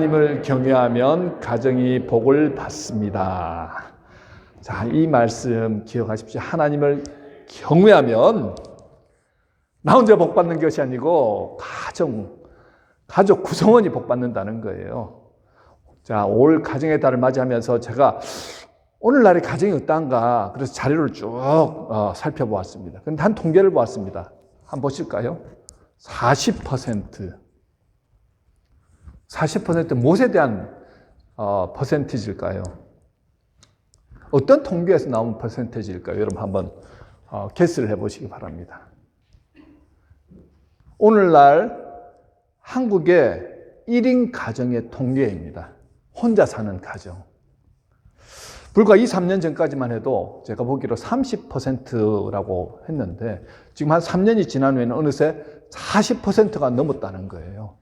하나님을 경외하면 가정이 복을 받습니다. 자, 이 말씀 기억하십시오. 하나님을 경외하면 나 혼자 복 받는 것이 아니고 가정, 가족 구성원이 복 받는다는 거예요. 자, 올 가정의 달을 맞이하면서 제가 오늘날의 가정이 어떤가 그래서 자료를 쭉 어, 살펴보았습니다. 근데 한 통계를 보았습니다. 한번 보실까요? 40% 40% 무엇에 대한 어, 퍼센티지일까요? 어떤 통계에서 나온 퍼센테지일까요? 여러분 한번 어, 개스를 해보시기 바랍니다. 오늘날 한국의 1인 가정의 통계입니다. 혼자 사는 가정. 불과 2, 3년 전까지만 해도 제가 보기로 30%라고 했는데 지금 한 3년이 지난 후에는 어느새 40%가 넘었다는 거예요.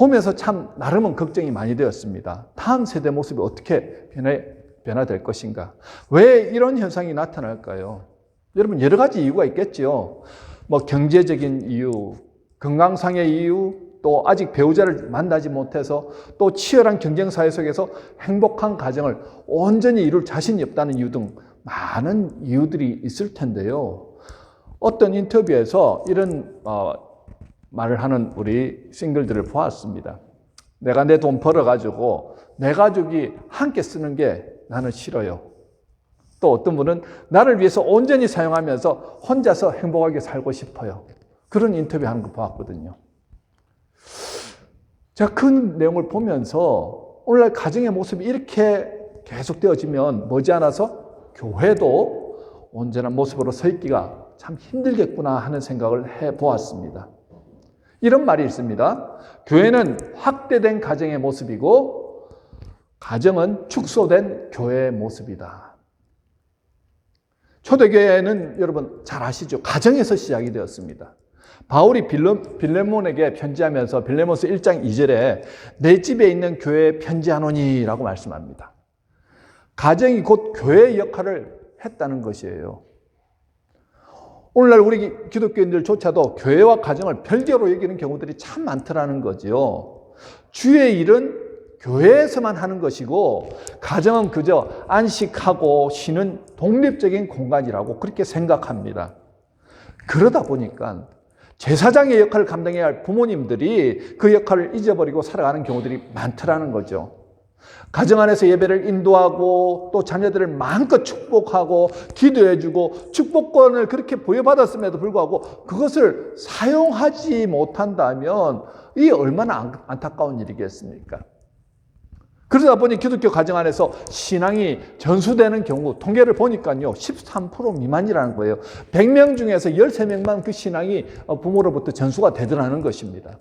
보면서 참 나름은 걱정이 많이 되었습니다. 다음 세대 모습이 어떻게 변해, 변화될 것인가? 왜 이런 현상이 나타날까요? 여러분 여러 가지 이유가 있겠지요. 뭐 경제적인 이유, 건강상의 이유, 또 아직 배우자를 만나지 못해서 또 치열한 경쟁 사회 속에서 행복한 가정을 온전히 이룰 자신이 없다는 이유 등 많은 이유들이 있을 텐데요. 어떤 인터뷰에서 이런 어, 말을 하는 우리 싱글들을 보았습니다. 내가 내 돈 벌어가지고 내 가족이 함께 쓰는 게 나는 싫어요. 또 어떤 분은 나를 위해서 온전히 사용하면서 혼자서 행복하게 살고 싶어요. 그런 인터뷰 하는 거 보았거든요. 제가 그 내용을 보면서 오늘날 가정의 모습이 이렇게 계속되어지면 머지않아서 교회도 온전한 모습으로 서 있기가 참 힘들겠구나 하는 생각을 해 보았습니다. 이런 말이 있습니다. 교회는 확대된 가정의 모습이고 가정은 축소된 교회의 모습이다. 초대교회는 여러분 잘 아시죠? 가정에서 시작이 되었습니다. 바울이 빌레몬에게 편지하면서 빌레몬서 1장 2절에 내 집에 있는 교회에 편지하노니라고 말씀합니다. 가정이 곧 교회의 역할을 했다는 것이에요. 오늘날 우리 기독교인들조차도 교회와 가정을 별개로 여기는 경우들이 참 많더라는 거지요. 주의 일은 교회에서만 하는 것이고 가정은 그저 안식하고 쉬는 독립적인 공간이라고 그렇게 생각합니다. 그러다 보니까 제사장의 역할을 감당해야 할 부모님들이 그 역할을 잊어버리고 살아가는 경우들이 많더라는 거죠. 가정 안에서 예배를 인도하고 또 자녀들을 마음껏 축복하고 기도해주고 축복권을 그렇게 부여받았음에도 불구하고 그것을 사용하지 못한다면 이 얼마나 안타까운 일이겠습니까? 그러다 보니 기독교 가정 안에서 신앙이 전수되는 경우 통계를 보니까요 13% 미만이라는 거예요. 100명 중에서 13명만 그 신앙이 부모로부터 전수가 되더라는 것입니다.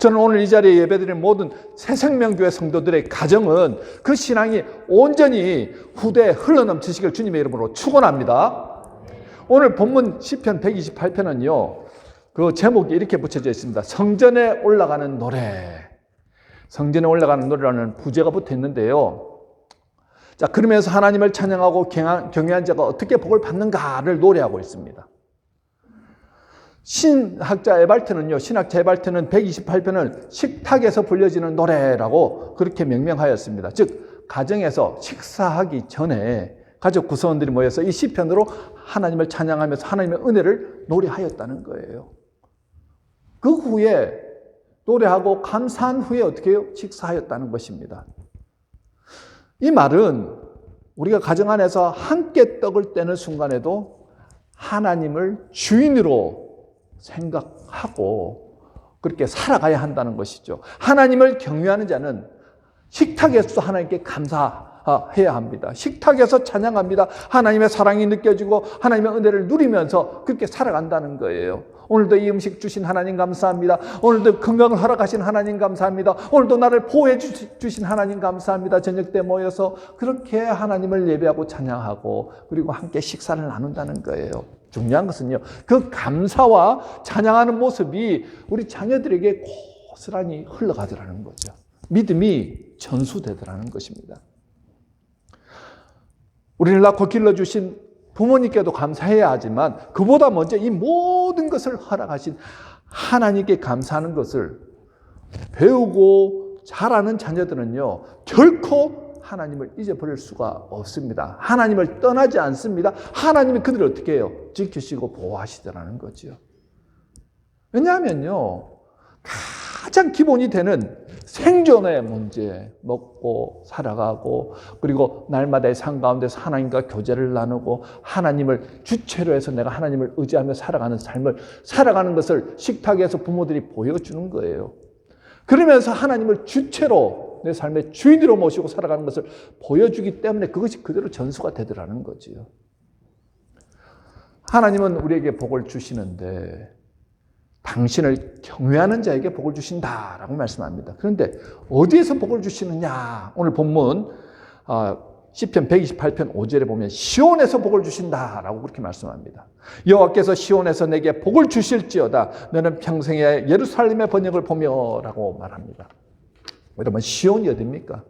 저는 오늘 이 자리에 예배드린 모든 새생명교회 성도들의 가정은 그 신앙이 온전히 후대에 흘러넘치시길 주님의 이름으로 축원합니다. 오늘 본문 시편 128편은요. 그 제목이 이렇게 붙여져 있습니다. 성전에 올라가는 노래. 성전에 올라가는 노래라는 부제가 붙어 있는데요. 자, 그러면서 하나님을 찬양하고 경외한 자가 어떻게 복을 받는가를 노래하고 있습니다. 신학자 에발트는요, 신학자 에발트는 128편을 식탁에서 불려지는 노래라고 그렇게 명명하였습니다. 즉, 가정에서 식사하기 전에 가족 구성원들이 모여서 이 시편으로 하나님을 찬양하면서 하나님의 은혜를 노래하였다는 거예요. 그 후에 노래하고 감사한 후에 어떻게 해요? 식사하였다는 것입니다. 이 말은 우리가 가정 안에서 함께 떡을 떼는 순간에도 하나님을 주인으로 생각하고 그렇게 살아가야 한다는 것이죠. 하나님을 경외하는 자는 식탁에서 하나님께 감사해야 합니다. 식탁에서 찬양합니다. 하나님의 사랑이 느껴지고 하나님의 은혜를 누리면서 그렇게 살아간다는 거예요. 오늘도 이 음식 주신 하나님 감사합니다. 오늘도 건강을 허락하신 하나님 감사합니다. 오늘도 나를 보호해 주신 하나님 감사합니다. 저녁 때 모여서 그렇게 하나님을 예배하고 찬양하고 그리고 함께 식사를 나눈다는 거예요. 중요한 것은요, 그 감사와 찬양하는 모습이 우리 자녀들에게 고스란히 흘러가더라는 거죠. 믿음이 전수되더라는 것입니다. 우리를 낳고 길러주신 부모님께도 감사해야 하지만 그보다 먼저 이 모든 것을 허락하신 하나님께 감사하는 것을 배우고 잘하는 자녀들은요, 결코 하나님을 잊어버릴 수가 없습니다. 하나님을 떠나지 않습니다. 하나님이 그들을 어떻게 해요? 지키시고 보호하시더라는 거죠. 왜냐하면요, 가장 기본이 되는 생존의 문제, 먹고 살아가고, 그리고 날마다의 삶 가운데서 하나님과 교제를 나누고, 하나님을 주체로 해서 내가 하나님을 의지하며 살아가는 삶을 살아가는 것을 식탁에서 부모들이 보여주는 거예요. 그러면서 하나님을 주체로 내 삶의 주인으로 모시고 살아가는 것을 보여주기 때문에 그것이 그대로 전수가 되더라는 거지요. 하나님은 우리에게 복을 주시는데 당신을 경외하는 자에게 복을 주신다라고 말씀합니다. 그런데 어디에서 복을 주시느냐? 오늘 본문 아, 시편 128편 5절에 보면 시온에서 복을 주신다라고 그렇게 말씀합니다. 여호와께서 시온에서 내게 복을 주실지어다. 너는 평생에 예루살렘의 번역을 보며라고 말합니다. 여러분 시온이 어딥니까?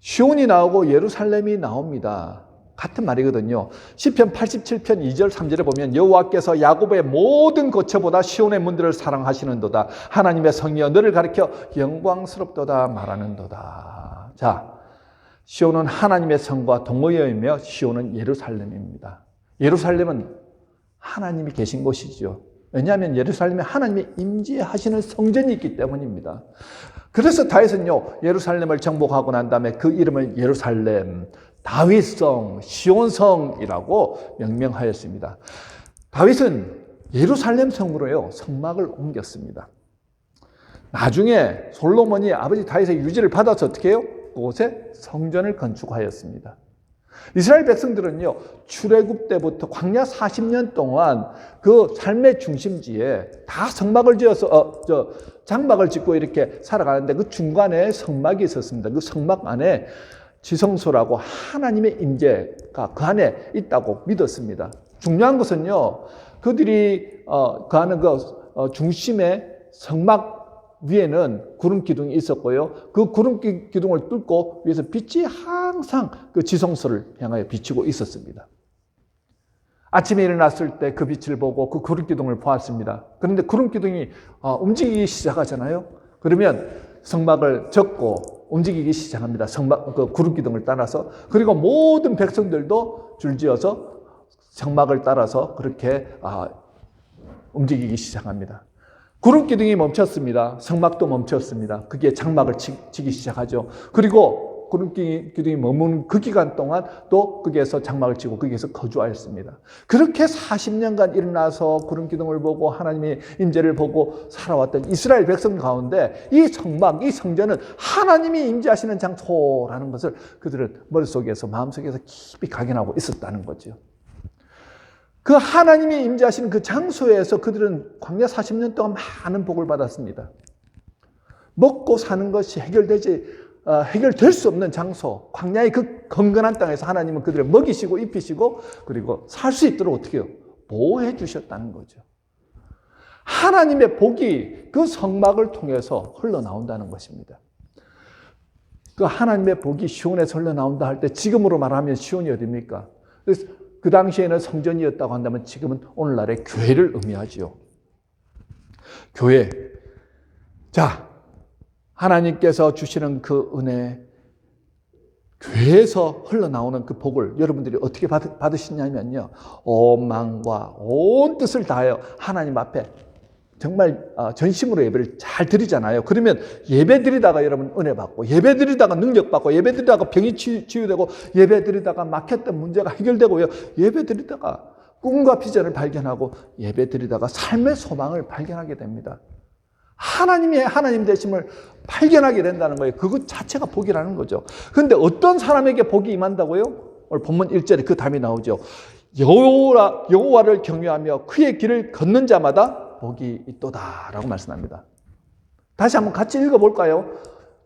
시온이 나오고 예루살렘이 나옵니다. 같은 말이거든요. 시편 87편 2절 3절에 보면 여호와께서 야곱의 모든 거처보다 시온의 문들을 사랑하시는도다. 하나님의 성이여 너를 가리켜 영광스럽도다 말하는도다. 자, 시온은 하나님의 성과 동호여이며 시온은 예루살렘입니다. 예루살렘은 하나님이 계신 곳이죠. 왜냐하면 예루살렘에 하나님의 임재하시는 성전이 있기 때문입니다. 그래서 다윗은요 예루살렘을 정복하고 난 다음에 그 이름을 예루살렘, 다윗성, 시온성이라고 명명하였습니다. 다윗은 예루살렘 성으로요 성막을 옮겼습니다. 나중에 솔로몬이 아버지 다윗의 유지를 받아서 어떻게 해요? 그곳에 성전을 건축하였습니다. 이스라엘 백성들은요, 출애굽 때부터 광야 40년 동안 그 삶의 중심지에 다 성막을 지어서, 어, 저, 장막을 짓고 이렇게 살아가는데 그 중간에 성막이 있었습니다. 그 성막 안에 지성소라고 하나님의 임재가 그 안에 있다고 믿었습니다. 중요한 것은요, 그들이, 어, 그 안에 그 어, 중심에 성막 위에는 구름 기둥이 있었고요. 그 구름 기둥을 뚫고 위에서 빛이 항상 그 지성소를 향하여 비치고 있었습니다. 아침에 일어났을 때 그 빛을 보고 그 구름 기둥을 보았습니다. 그런데 구름 기둥이 어, 움직이기 시작하잖아요. 그러면 성막을 접고 움직이기 시작합니다. 성막 그 구름 기둥을 따라서 그리고 모든 백성들도 줄지어서 성막을 따라서 그렇게 아, 움직이기 시작합니다. 구름 기둥이 멈췄습니다. 성막도 멈췄습니다. 그게 장막을 치, 기 시작하죠. 그리고 구름 기둥이 머문 그 기간 동안 또 거기에서 장막을 치고 거기에서 거주하였습니다. 그렇게 40년간 일어나서 구름 기둥을 보고 하나님의 임재를 보고 살아왔던 이스라엘 백성 가운데 이 성막, 이 성전은 하나님이 임재하시는 장소라는 것을 그들은 머릿속에서 마음속에서 깊이 각인하고 있었다는 거죠. 그 하나님이 임재하시는 그 장소에서 그들은 광야 40년 동안 많은 복을 받았습니다. 먹고 사는 것이 해결되지 어, 해결될 수 없는 장소, 광야의 그 건건한 땅에서 하나님은 그들을 먹이시고 입히시고 그리고 살 수 있도록 어떻게 해요? 보호해 주셨다는 거죠. 하나님의 복이 그 성막을 통해서 흘러나온다는 것입니다. 그 하나님의 복이 시온에서 흘러나온다 할 때 지금으로 말하면 시온이 어딥니까? 그 당시에는 성전이었다고 한다면 지금은 오늘날의 교회를 의미하지요. 교회. 자, 하나님께서 주시는 그 은혜, 교회에서 흘러나오는 그 복을 여러분들이 어떻게 받, 받으시냐면요. 온 마음과 온 뜻을 다하여 하나님 앞에 정말 어, 전심으로 예배를 잘 드리잖아요. 그러면 예배 드리다가 여러분 은혜 받고, 예배 드리다가 능력 받고, 예배 드리다가 병이 치유되고, 예배 드리다가 막혔던 문제가 해결되고요. 예배 드리다가 꿈과 비전을 발견하고, 예배 드리다가 삶의 소망을 발견하게 됩니다. 하나님의 하나님 되심을 발견하게 된다는 거예요. 그것 자체가 복이라는 거죠. 그런데 어떤 사람에게 복이 임한다고요? 오늘 본문 1절에 그 답이 나오죠. 여호와, 여호와를 경외하며 그의 길을 걷는 자마다 복이 있도다 라고 말씀합니다. 다시 한번 같이 읽어볼까요?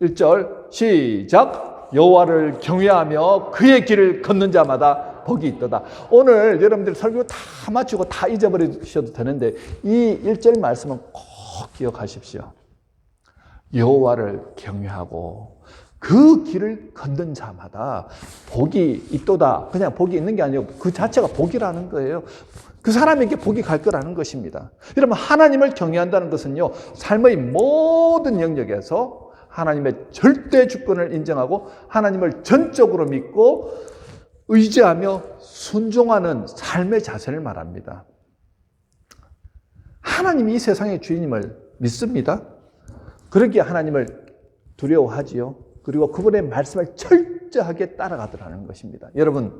1절 시작 여호와를 경외하며 그의 길을 걷는 자마다 복이 있도다. 오늘 여러분들 설교 다 마치고 다 잊어버리셔도 되는데 이 1절 말씀은 꼭 기억하십시오. 여호와를 경외하고 그 길을 걷는 자마다 복이 있도다. 그냥 복이 있는 게 아니고 그 자체가 복이라는 거예요. 그 사람에게 복이 갈 거라는 것입니다. 여러분, 하나님을 경외한다는 것은요, 삶의 모든 영역에서 하나님의 절대 주권을 인정하고 하나님을 전적으로 믿고 의지하며 순종하는 삶의 자세를 말합니다. 하나님이 이 세상의 주인임을 믿습니다. 그러기에 하나님을 두려워하지요. 그리고 그분의 말씀을 철저하게 따라가더라는 것입니다. 여러분,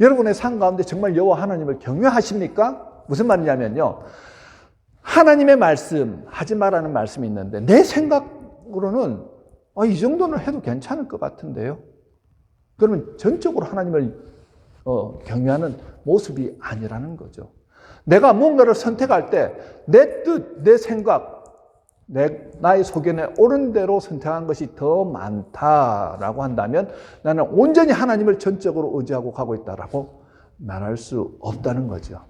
여러분의 삶 가운데 정말 여호와 하나님을 경외하십니까? 무슨 말이냐면요. 하나님의 말씀 하지 말라는 말씀이 있는데 내 생각으로는 아, 이 정도는 해도 괜찮을 것 같은데요. 그러면 전적으로 하나님을 어, 경외하는 모습이 아니라는 거죠. 내가 뭔가를 선택할 때 내 뜻, 내 생각, 내, 나의 소견에 옳은 대로 선택한 것이 더 많다라고 한다면 나는 온전히 하나님을 전적으로 의지하고 가고 있다라고 말할 수 없다는 거죠.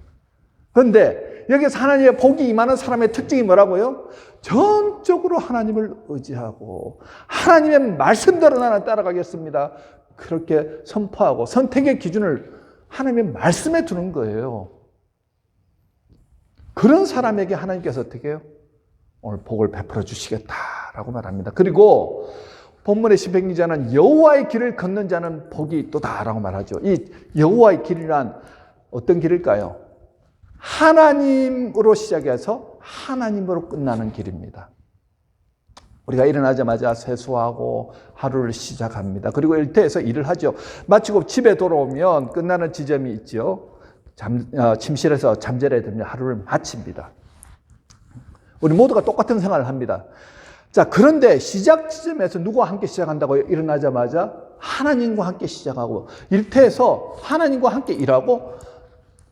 그런데 여기서 하나님의 복이 임하는 사람의 특징이 뭐라고요? 전적으로 하나님을 의지하고 하나님의 말씀대로 나는 따라가겠습니다. 그렇게 선포하고 선택의 기준을 하나님의 말씀에 두는 거예요. 그런 사람에게 하나님께서 어떻게 해요? 오늘 복을 베풀어 주시겠다라고 말합니다. 그리고 본문의 시편 기자는 여호와의 길을 걷는 자는 복이 있도다라고 말하죠. 이 여호와의 길이란 어떤 길일까요? 하나님으로 시작해서 하나님으로 끝나는 길입니다. 우리가 일어나자마자 세수하고 하루를 시작합니다. 그리고 일터에서 일을 하죠. 마치고 집에 돌아오면 끝나는 지점이 있죠. 잠, 어, 침실에서 잠자리에 들면 하루를 마칩니다. 우리 모두가 똑같은 생활을 합니다. 자, 그런데 시작 지점에서 누구와 함께 시작한다고요? 일어나자마자 하나님과 함께 시작하고 일터에서 하나님과 함께 일하고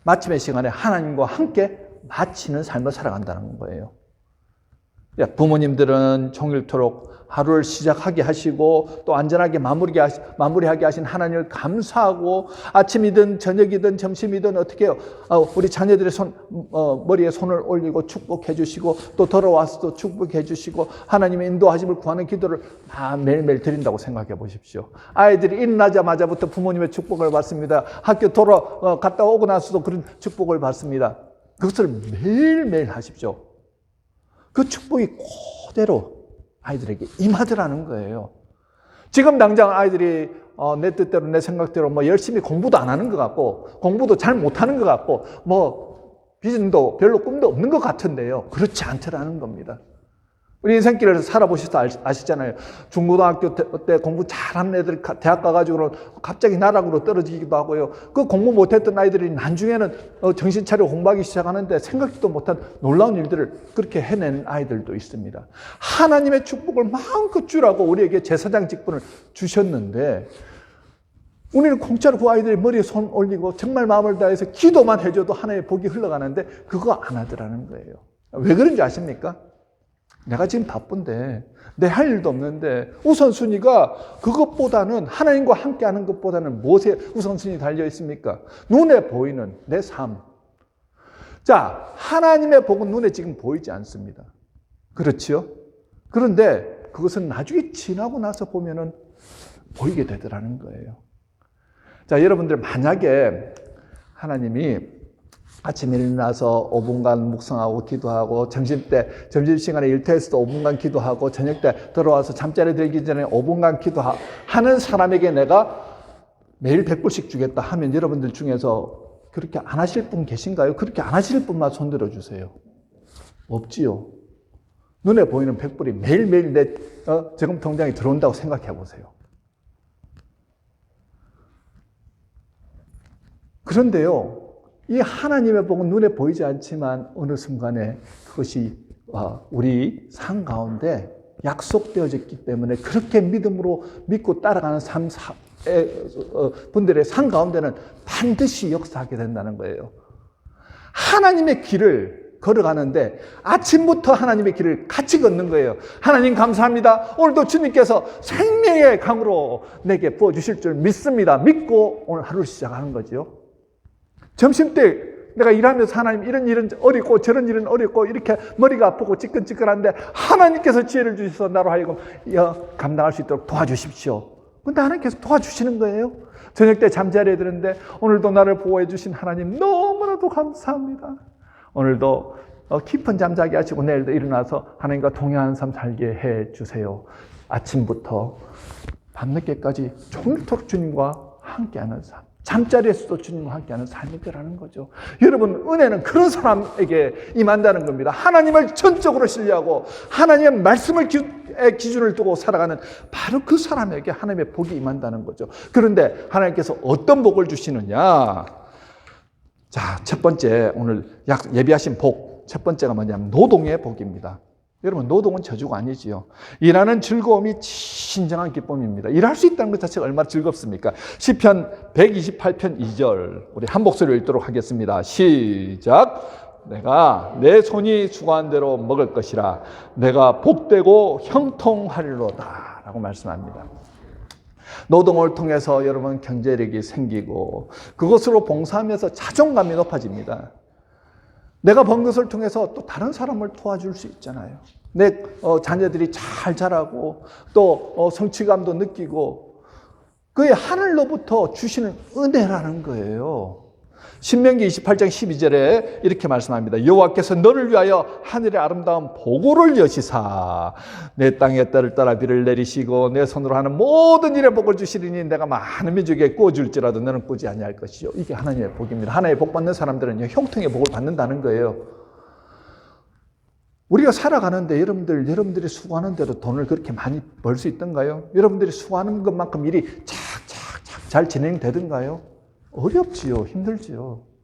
마침의 시간에 하나님과 함께 마치는 삶을 살아간다는 거예요. 예, 부모님들은 종일토록 하루를 시작하게 하시고 또 안전하게 마무리하게 하신 하나님을 감사하고 아침이든 저녁이든 점심이든 어떻게 해요? 어, 우리 자녀들의 손, 어, 머리에 손을 올리고 축복해 주시고 또 돌아와서 또 축복해 주시고 하나님의 인도하심을 구하는 기도를 다 매일매일 드린다고 생각해 보십시오. 아이들이 일어나자마자부터 부모님의 축복을 받습니다. 학교 돌아 어, 갔다 오고 나서도 그런 축복을 받습니다. 그것을 매일매일 하십시오. 그 축복이 그대로 아이들에게 임하더라는 거예요. 지금 당장 아이들이 어, 내 뜻대로 내 생각대로 뭐 열심히 공부도 안 하는 것 같고 공부도 잘 못하는 것 같고 뭐 비전도 별로 꿈도 없는 것 같은데요. 그렇지 않더라는 겁니다. 우리 인생길을 살아보셔서 아시잖아요. 중고등학교 때 공부 잘하는 애들 대학 가가지고 갑자기 나락으로 떨어지기도 하고요. 그 공부 못했던 아이들이 나중에는 어, 정신 차려 공부하기 시작하는데 생각지도 못한 놀라운 일들을 그렇게 해낸 아이들도 있습니다. 하나님의 축복을 마음껏 주라고 우리에게 제사장 직분을 주셨는데 우리는 공짜로 그 아이들이 머리에 손 올리고 정말 마음을 다해서 기도만 해줘도 하나의 복이 흘러가는데 그거 안 하더라는 거예요. 왜 그런지 아십니까? 내가 지금 바쁜데 내 할 일도 없는데 우선순위가 그것보다는 하나님과 함께 하는 것보다는 무엇에 우선순위 달려 있습니까? 눈에 보이는 내 삶. 자, 하나님의 복은 눈에 지금 보이지 않습니다. 그렇지요? 그런데 그것은 나중에 지나고 나서 보면은 보이게 되더라는 거예요. 자, 여러분들 만약에 하나님이 아침에 일어나서 5분간 묵상하고 기도하고 점심 때 점심 시간에 일터에서도 5분간 기도하고 저녁 때 들어와서 잠자리 들기 전에 5분간 기도하는 사람에게 내가 매일 100불씩 주겠다 하면 여러분들 중에서 그렇게 안 하실 분 계신가요? 그렇게 안 하실 분만 손들어 주세요. 없지요. 눈에 보이는 100불이 매일매일 내 어, 저금 통장에 들어온다고 생각해 보세요. 그런데요, 이 하나님의 복은 눈에 보이지 않지만 어느 순간에 그것이 어, 우리 삶 가운데 약속되어졌기 때문에 그렇게 믿음으로 믿고 따라가는 삶 어, 분들의 삶 가운데는 반드시 역사하게 된다는 거예요. 하나님의 길을 걸어가는데 아침부터 하나님의 길을 같이 걷는 거예요. 하나님 감사합니다. 오늘도 주님께서 생명의 강으로 내게 부어주실 줄 믿습니다. 믿고 오늘 하루를 시작하는 거죠. 점심 때 내가 일하면서 하나님 이런 일은 어렵고 저런 일은 어렵고 이렇게 머리가 아프고 찌끈찌끈한데 하나님께서 지혜를 주셔서 나로 하여금 감당할 수 있도록 도와주십시오. 근데 하나님께서 도와주시는 거예요. 저녁 때 잠자리에 드는데 오늘도 나를 보호해 주신 하나님 너무나도 감사합니다. 오늘도 어, 깊은 잠자기 하시고 내일도 일어나서 하나님과 동행하는 삶 살게 해 주세요. 아침부터 밤늦게까지 종일토록 주님과 함께하는 삶. 잠자리에서도 주님과 함께하는 삶이 되라는 거죠. 여러분, 은혜는 그런 사람에게 임한다는 겁니다. 하나님을 전적으로 신뢰하고 하나님의 말씀을 기, 기준을 두고 살아가는 바로 그 사람에게 하나님의 복이 임한다는 거죠. 그런데 하나님께서 어떤 복을 주시느냐? 자, 첫 번째, 오늘 약, 예비하신 복. 첫 번째가 뭐냐면 노동의 복입니다. 여러분, 노동은 저주가 아니지요. 일하는 즐거움이 진정한 기쁨입니다. 일할 수 있다는 것 자체가 얼마나 즐겁습니까? 시편 128편 2절. 우리 한 목소리로 읽도록 하겠습니다. 시작. 내가 내 손이 수고한 대로 먹을 것이라. 내가 복되고 형통하리로다. 라고 말씀합니다. 노동을 통해서 여러분 경제력이 생기고 그것으로 봉사하면서 자존감이 높아집니다. 내가 번 것을 통해서 또 다른 사람을 도와줄 수 있잖아요. 내 어, 자녀들이 잘 자라고 또 어, 성취감도 느끼고 그게 하늘로부터 주시는 은혜라는 거예요. 신명기 28장 12절에 이렇게 말씀합니다. 여호와께서 너를 위하여 하늘의 아름다운 보고를 여시사 내 땅에 딸을 따라 비를 내리시고 내 손으로 하는 모든 일에 복을 주시리니 내가 많은 민족에 꾸어줄지라도 너는 꾸지 아니할 것이요. 이게 하나님의 복입니다. 하나님의 복 받는 사람들은요 형통의 복을 받는다는 거예요. 우리가 살아가는데 여러분들 여러분들이 수고하는 대로 돈을 그렇게 많이 벌 수 있던가요? 여러분들이 수고하는 것만큼 일이 착착착 잘 진행되던가요? 어렵지요. 힘들지요.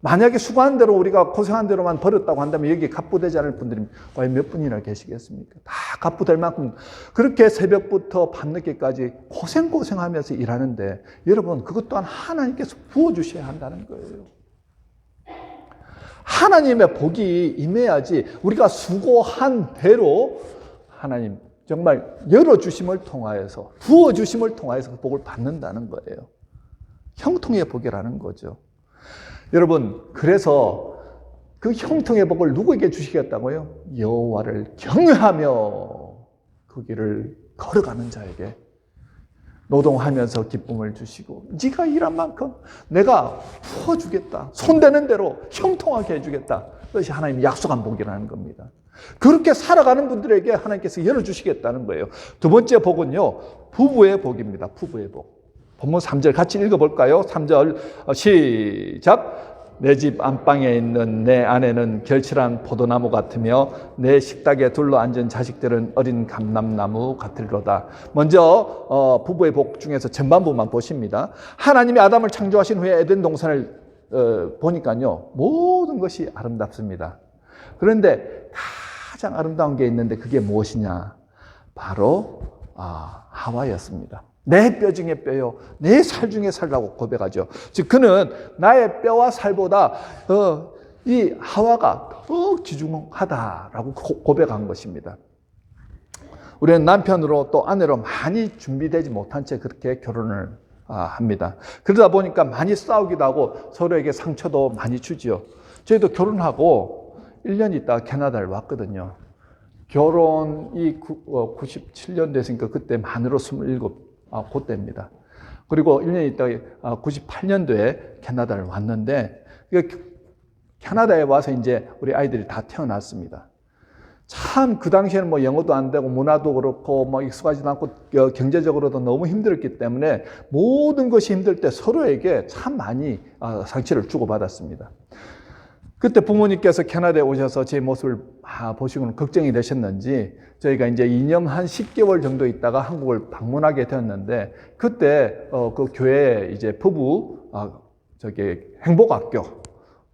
만약에 수고한 대로 우리가 고생한 대로만 벌었다고 한다면 여기 갑부되지 않을 분들이 과연 몇 분이나 계시겠습니까? 다 갑부될 만큼 그렇게 새벽부터 밤늦게까지 고생고생하면서 일하는데 여러분 그것 또한 하나님께서 부어주셔야 한다는 거예요. 하나님의 복이 임해야지 우리가 수고한 대로 하나님 정말 열어주심을 통하여서 부어주심을 통하여서 그 복을 받는다는 거예요. 형통의 복이라는 거죠. 여러분, 그래서 그 형통의 복을 누구에게 주시겠다고요? 여호와를 경외하며 그 길을 걸어가는 자에게 노동하면서 기쁨을 주시고 네가 일한 만큼 내가 부어주겠다. 손대는 대로 형통하게 해주겠다. 그것이 하나님이 약속한 복이라는 겁니다. 그렇게 살아가는 분들에게 하나님께서 열어주시겠다는 거예요. 두 번째 복은요, 부부의 복입니다. 부부의 복. 본문 3절 같이 읽어볼까요? 3절 시작. 내 집 안방에 있는 내 아내는 결실한 포도나무 같으며 내 식탁에 둘러 앉은 자식들은 어린 감람나무 같으리로다. 먼저 어, 부부의 복 중에서 전반부만 보십니다. 하나님이 아담을 창조하신 후에 에덴 동산을 어, 보니까요 모든 것이 아름답습니다. 그런데 가장 아름다운 게 있는데 그게 무엇이냐? 바로 아, 하와였습니다. 내 뼈 중에 뼈요. 내 살 중에 살라고 고백하죠. 즉, 그는 나의 뼈와 살보다, 어, 이 하와가 더 지중하다라고 고백한 것입니다. 우리는 남편으로 또 아내로 많이 준비되지 못한 채 그렇게 결혼을 아, 합니다. 그러다 보니까 많이 싸우기도 하고 서로에게 상처도 많이 주지요. 저희도 결혼하고 1년 있다가 캐나다를 왔거든요. 결혼이 97년 됐으니까 그때 만으로 27 아, 그때입니다. 그리고 1년 있다가 98년도에 아, 캐나다를 왔는데 캐나다에 와서 이제 우리 아이들이 다 태어났습니다. 참 그 당시에는 뭐 영어도 안 되고 문화도 그렇고 뭐 익숙하지도 않고 어, 경제적으로도 너무 힘들었기 때문에 모든 것이 힘들 때 서로에게 참 많이 아, 상처를 주고받았습니다. 그때 부모님께서 캐나다에 오셔서 제 모습을 보시고는 걱정이 되셨는지 저희가 이제 2년 한 10개월 정도 있다가 한국을 방문하게 되었는데 그때 어, 그 교회 이제 부부 어, 저기 행복학교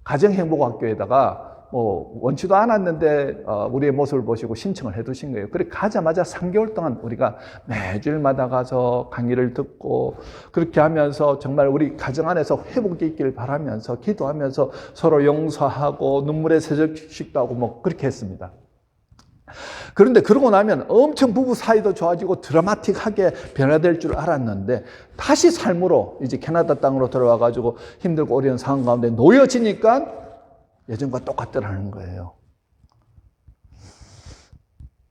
가정 행복학교에다가 뭐 원치도 않았는데 어, 우리의 모습을 보시고 신청을 해두신 거예요. 그래 가자마자 3개월 동안 우리가 매주일마다 가서 강의를 듣고 그렇게 하면서 정말 우리 가정 안에서 회복이 있기를 바라면서 기도하면서 서로 용서하고 눈물의 세적식도 하고 뭐 그렇게 했습니다. 그런데 그러고 나면 엄청 부부 사이도 좋아지고 드라마틱하게 변화될 줄 알았는데 다시 삶으로 이제 캐나다 땅으로 들어와 가지고 힘들고 어려운 상황 가운데 놓여지니까 예전과 똑같더라는 거예요.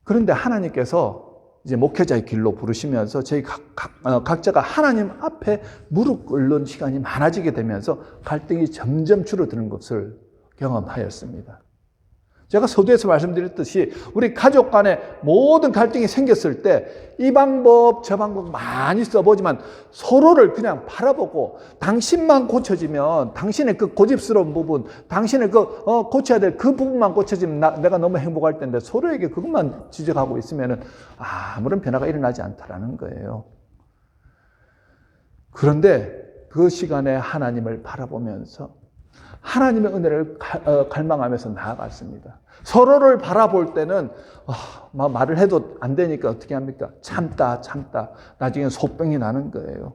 그런데 하나님께서 이제 목회자의 길로 부르시면서 저희 각, 각, 어, 각자가 하나님 앞에 무릎 꿇는 시간이 많아지게 되면서 갈등이 점점 줄어드는 것을 경험하였습니다. 제가 서두에서 말씀드렸듯이 우리 가족 간에 모든 갈등이 생겼을 때 이 방법 저 방법 많이 써보지만 서로를 그냥 바라보고 당신만 고쳐지면 당신의 그 고집스러운 부분 당신의 그 어, 고쳐야 될 그 부분만 고쳐지면 나, 내가 너무 행복할 텐데 서로에게 그것만 지적하고 있으면 아무런 변화가 일어나지 않다라는 거예요. 그런데 그 시간에 하나님을 바라보면서 하나님의 은혜를 어, 갈망하면서 나아갔습니다. 서로를 바라볼 때는 아, 말을 해도 안 되니까 어떻게 합니까? 참다 참다 나중에 소병이 나는 거예요.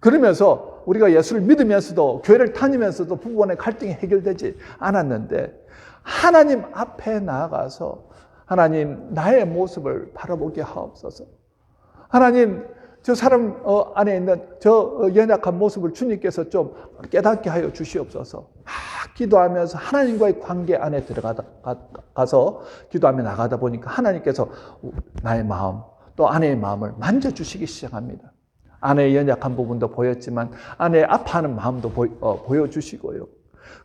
그러면서 우리가 예수를 믿으면서도 교회를 다니면서도 부부 간의 갈등이 해결되지 않았는데 하나님 앞에 나아가서 하나님 나의 모습을 바라보게 하옵소서. 하나님 저 사람 어, 안에 있는 저 연약한 모습을 주님께서 좀 깨닫게 하여 주시옵소서. 막 기도하면서 하나님과의 관계 안에 들어가다 가서 기도하며 나가다 보니까 하나님께서 나의 마음 또 아내의 마음을 만져 주시기 시작합니다. 아내의 연약한 부분도 보였지만 아내의 아파하는 마음도 보, 어, 보여주시고요.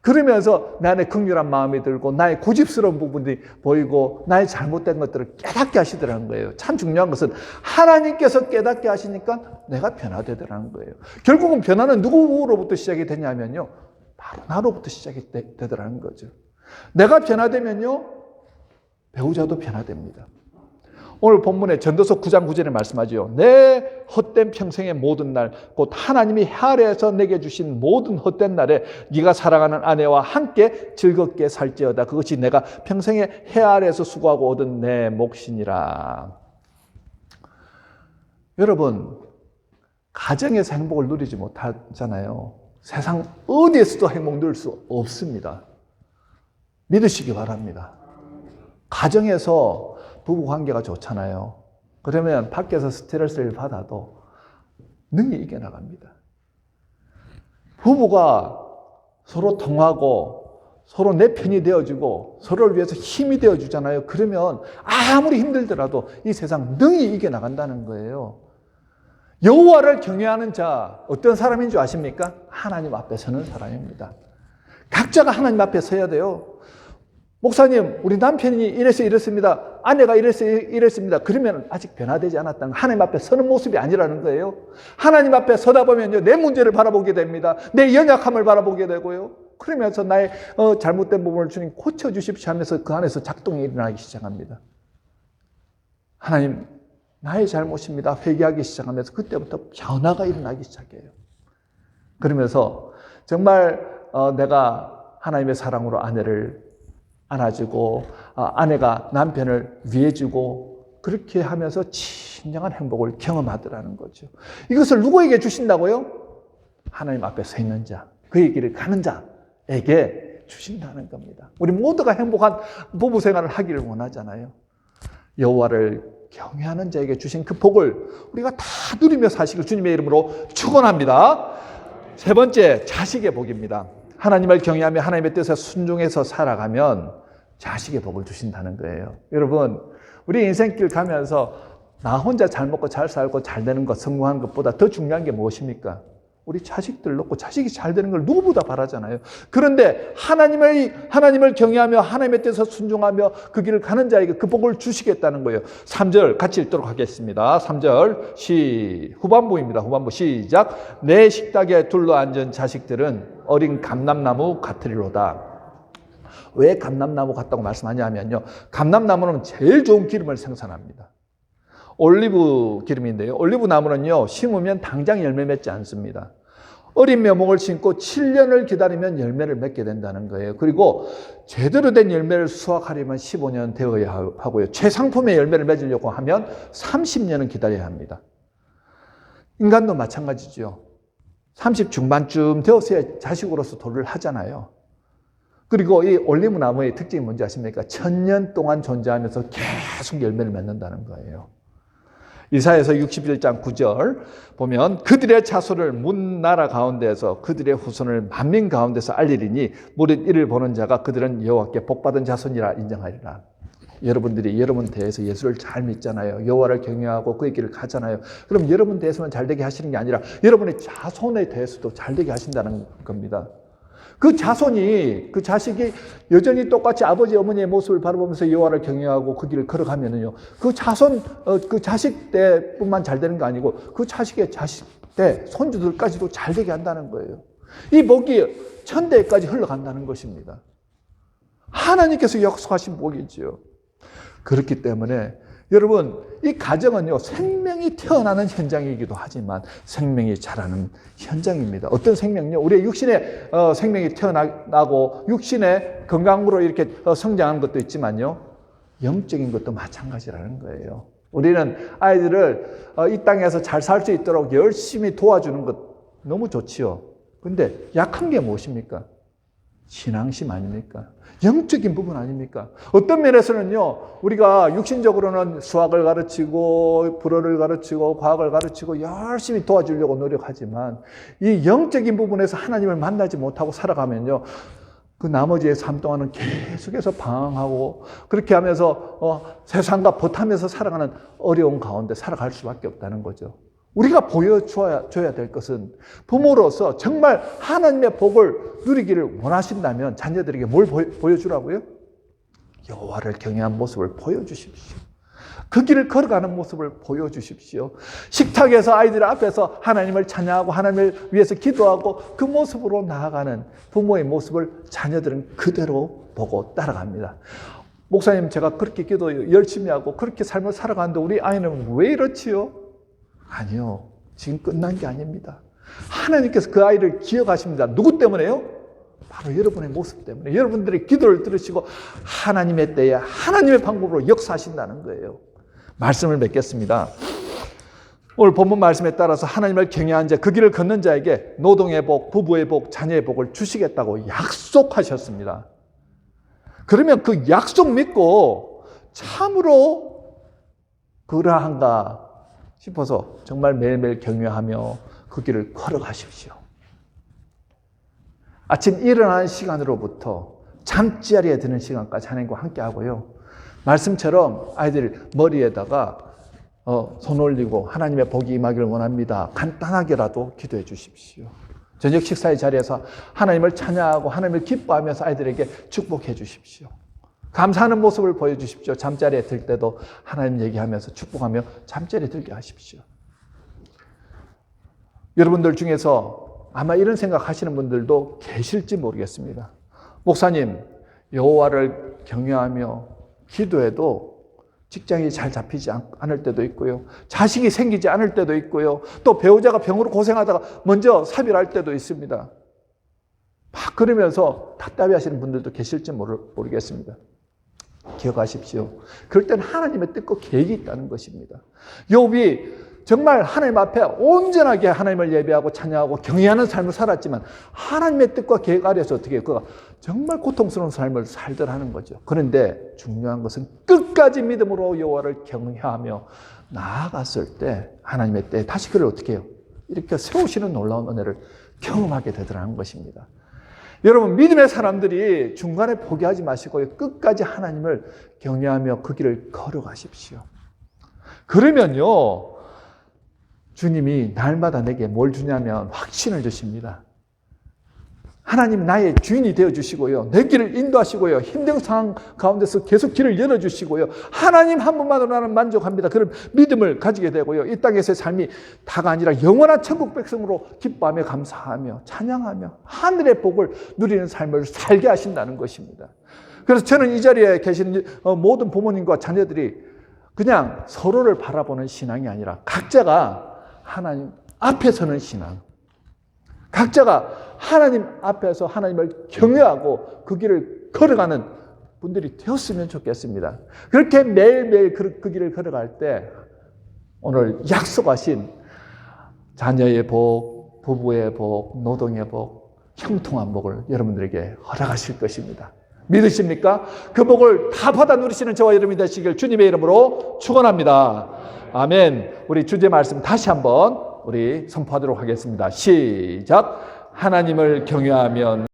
그러면서 내 안에 극렬한 마음이 들고 나의 고집스러운 부분들이 보이고 나의 잘못된 것들을 깨닫게 하시더라는 거예요. 참 중요한 것은 하나님께서 깨닫게 하시니까 내가 변화되더라는 거예요. 결국은 변화는 누구로부터 시작이 되냐면요. 바로 나로부터 시작이 되, 되더라는 거죠. 내가 변화되면요. 배우자도 변화됩니다. 오늘 본문에 전도서 9장 9절에 말씀하지요. 내 헛된 평생의 모든 날, 곧 하나님이 하래에서 내게 주신 모든 헛된 날에 네가 사랑하는 아내와 함께 즐겁게 살지어다. 그것이 내가 평생에 해 아래에서 수고하고 얻은 내 몫이니라. 여러분, 가정에서 행복을 누리지 못하잖아요. 세상 어디에서도 행복 누릴 수 없습니다. 믿으시기 바랍니다. 가정에서 부부 관계가 좋잖아요. 그러면 밖에서 스트레스를 받아도 능히 이겨나갑니다. 부부가 서로 통하고 서로 내 편이 되어주고 서로를 위해서 힘이 되어주잖아요. 그러면 아무리 힘들더라도 이 세상 능히 이겨나간다는 거예요. 여호와를 경외하는 자 어떤 사람인 줄 아십니까? 하나님 앞에 서는 사람입니다. 각자가 하나님 앞에 서야 돼요. 목사님, 우리 남편이 이래서 이랬습니다. 아내가 이래서 이랬습니다. 그러면 아직 변화되지 않았다는 하나님 앞에 서는 모습이 아니라는 거예요. 하나님 앞에 서다 보면요, 내 문제를 바라보게 됩니다. 내 연약함을 바라보게 되고요. 그러면서 나의 어, 잘못된 부분을 주님 고쳐주십시오 하면서 그 안에서 작동이 일어나기 시작합니다. 하나님, 나의 잘못입니다. 회개하기 시작하면서 그때부터 변화가 일어나기 시작해요. 그러면서 정말 어, 내가 하나님의 사랑으로 아내를 안아주고 아, 아내가 남편을 위해주고 그렇게 하면서 진정한 행복을 경험하더라는 거죠. 이것을 누구에게 주신다고요? 하나님 앞에 서 있는 자, 그의 길을 가는 자에게 주신다는 겁니다. 우리 모두가 행복한 부부 생활을 하기를 원하잖아요. 여호와를 경외하는 자에게 주신 그 복을 우리가 다 누리며 사시길 주님의 이름으로 축원합니다. 세 번째 자식의 복입니다. 하나님을 경외하며 하나님의 뜻에 순종해서 살아가면 자식의 복을 주신다는 거예요. 여러분, 우리 인생길 가면서 나 혼자 잘 먹고 잘 살고 잘 되는 것, 성공하는 것보다 더 중요한 게 무엇입니까? 우리 자식들 놓고 자식이 잘 되는 걸 누구보다 바라잖아요. 그런데 하나님을, 하나님을 경외하며 하나님의 뜻에 순종하며 그 길을 가는 자에게 그 복을 주시겠다는 거예요. 3절 같이 읽도록 하겠습니다. 3절 시, 후반부입니다. 후반부 시작. 내 식탁에 둘러 앉은 자식들은 어린 감람나무 같으리로다. 왜 감람나무 같다고 말씀하냐면요. 감람나무는 제일 좋은 기름을 생산합니다. 올리브 기름인데요. 올리브 나무는요, 심으면 당장 열매 맺지 않습니다. 어린 묘목을 심고 7년을 기다리면 열매를 맺게 된다는 거예요. 그리고 제대로 된 열매를 수확하려면 15년 되어야 하고요. 최상품의 열매를 맺으려고 하면 30년은 기다려야 합니다. 인간도 마찬가지죠. 30 중반쯤 되었어야 자식으로서 도를 하잖아요. 그리고 이 올리브 나무의 특징이 뭔지 아십니까? 천년 동안 존재하면서 계속 열매를 맺는다는 거예요. 이사에서 61장 9절 보면 그들의 자손을 문 나라 가운데서 그들의 후손을 만민 가운데서 알리리니 무릇 이를 보는 자가 그들은 여호와께 복받은 자손이라 인정하리라. 여러분들이 여러분 대해서 예수를 잘 믿잖아요. 여호와를 경외하고 그의 길을 가잖아요. 그럼 여러분 대해서만 잘 되게 하시는 게 아니라 여러분의 자손에 대해서도 잘 되게 하신다는 겁니다. 그 자손이 그 자식이 여전히 똑같이 아버지 어머니의 모습을 바라보면서 여호와를 경외하고 그 길을 걸어가면은요. 그 자손 어, 그 자식 때뿐만 잘 되는 거 아니고 그 자식의 자식 때 손주들까지도 잘 되게 한다는 거예요. 이 복이 천대까지 흘러간다는 것입니다. 하나님께서 약속하신 복이지요. 그렇기 때문에 여러분 이 가정은요 생명이 태어나는 현장이기도 하지만 생명이 자라는 현장입니다. 어떤 생명요? 우리의 육신의 어, 생명이 태어나고 육신의 건강으로 이렇게 어, 성장하는 것도 있지만요 영적인 것도 마찬가지라는 거예요. 우리는 아이들을 어, 이 땅에서 잘 살 수 있도록 열심히 도와주는 것 너무 좋지요. 근데 약한 게 무엇입니까? 신앙심 아닙니까? 영적인 부분 아닙니까? 어떤 면에서는요, 우리가 육신적으로는 수학을 가르치고, 불어를 가르치고, 과학을 가르치고, 열심히 도와주려고 노력하지만, 이 영적인 부분에서 하나님을 만나지 못하고 살아가면요, 그 나머지의 삶 동안은 계속해서 방황하고, 그렇게 하면서, 어, 세상과 버타면서 살아가는 어려운 가운데 살아갈 수밖에 없다는 거죠. 우리가 보여줘야 줘야 될 것은 부모로서 정말 하나님의 복을 누리기를 원하신다면 자녀들에게 뭘 보여, 주라고요 여호와를 경외한 모습을 보여주십시오. 그 길을 걸어가는 모습을 보여주십시오. 식탁에서 아이들 앞에서 하나님을 찬양하고 하나님을 위해서 기도하고 그 모습으로 나아가는 부모의 모습을 자녀들은 그대로 보고 따라갑니다. 목사님, 제가 그렇게 기도 열심히 하고 그렇게 삶을 살아가는데 우리 아이는 왜 이렇지요? 아니요. 지금 끝난 게 아닙니다. 하나님께서 그 아이를 기억하십니다. 누구 때문에요? 바로 여러분의 모습 때문에. 여러분들의 기도를 들으시고 하나님의 때에 하나님의 방법으로 역사하신다는 거예요. 말씀을 맺겠습니다. 오늘 본문 말씀에 따라서 하나님을 경외한 자, 그 길을 걷는 자에게 노동의 복, 부부의 복, 자녀의 복을 주시겠다고 약속하셨습니다. 그러면 그 약속 믿고 참으로 그러한가 싶어서 정말 매일매일 경외하며 그 길을 걸어가십시오. 아침 일어나는 시간으로부터 잠자리에 드는 시간까지 하나님과 함께 하고요. 말씀처럼 아이들 머리에다가 어, 손 올리고 하나님의 복이 임하기를 원합니다. 간단하게라도 기도해 주십시오. 저녁 식사의 자리에서 하나님을 찬양하고 하나님을 기뻐하면서 아이들에게 축복해 주십시오. 감사하는 모습을 보여주십시오. 잠자리에 들 때도 하나님 얘기하면서 축복하며 잠자리에 들게 하십시오. 여러분들 중에서 아마 이런 생각 하시는 분들도 계실지 모르겠습니다. 목사님, 여호와를 경외하며 기도해도 직장이 잘 잡히지 않을 때도 있고요. 자식이 생기지 않을 때도 있고요. 또 배우자가 병으로 고생하다가 먼저 사별할 때도 있습니다. 막 그러면서 답답해 하시는 분들도 계실지 모르겠습니다. 기억하십시오. 그럴 때는 하나님의 뜻과 계획이 있다는 것입니다. 욥이 정말 하나님 앞에 온전하게 하나님을 예배하고 찬양하고 경외하는 삶을 살았지만 하나님의 뜻과 계획 아래서 어떻게 그가 정말 고통스러운 삶을 살더라는 거죠. 그런데 중요한 것은 끝까지 믿음으로 여호와를 경외하며 나아갔을 때 하나님의 때 다시 그를 어떻게 해요? 이렇게 세우시는 놀라운 은혜를 경험하게 되더라는 것입니다. 여러분 믿음의 사람들이 중간에 포기하지 마시고 끝까지 하나님을 경외하며 그 길을 걸어가십시오. 그러면요 주님이 날마다 내게 뭘 주냐면 확신을 주십니다. 하나님 나의 주인이 되어 주시고요. 내 길을 인도하시고요. 힘든 상황 가운데서 계속 길을 열어 주시고요. 하나님 한 분만으로 나는 만족합니다. 그런 믿음을 가지게 되고요. 이 땅에서의 삶이 다가 아니라 영원한 천국 백성으로 기뻐하며 감사하며 찬양하며 하늘의 복을 누리는 삶을 살게 하신다는 것입니다. 그래서 저는 이 자리에 계신 모든 부모님과 자녀들이 그냥 서로를 바라보는 신앙이 아니라 각자가 하나님 앞에 서는 신앙. 각자가 하나님 앞에서 하나님을 경외하고 그 길을 걸어가는 분들이 되었으면 좋겠습니다. 그렇게 매일매일 그, 그 길을 걸어갈 때 오늘 약속하신 자녀의 복, 부부의 복, 노동의 복, 형통한 복을 여러분들에게 허락하실 것입니다. 믿으십니까? 그 복을 다 받아 누리시는 저와 여러분이 되시길 주님의 이름으로 축원합니다. 아멘. 우리 주제 말씀 다시 한번 우리 선포하도록 하겠습니다. 시작. 하나님을 경외하면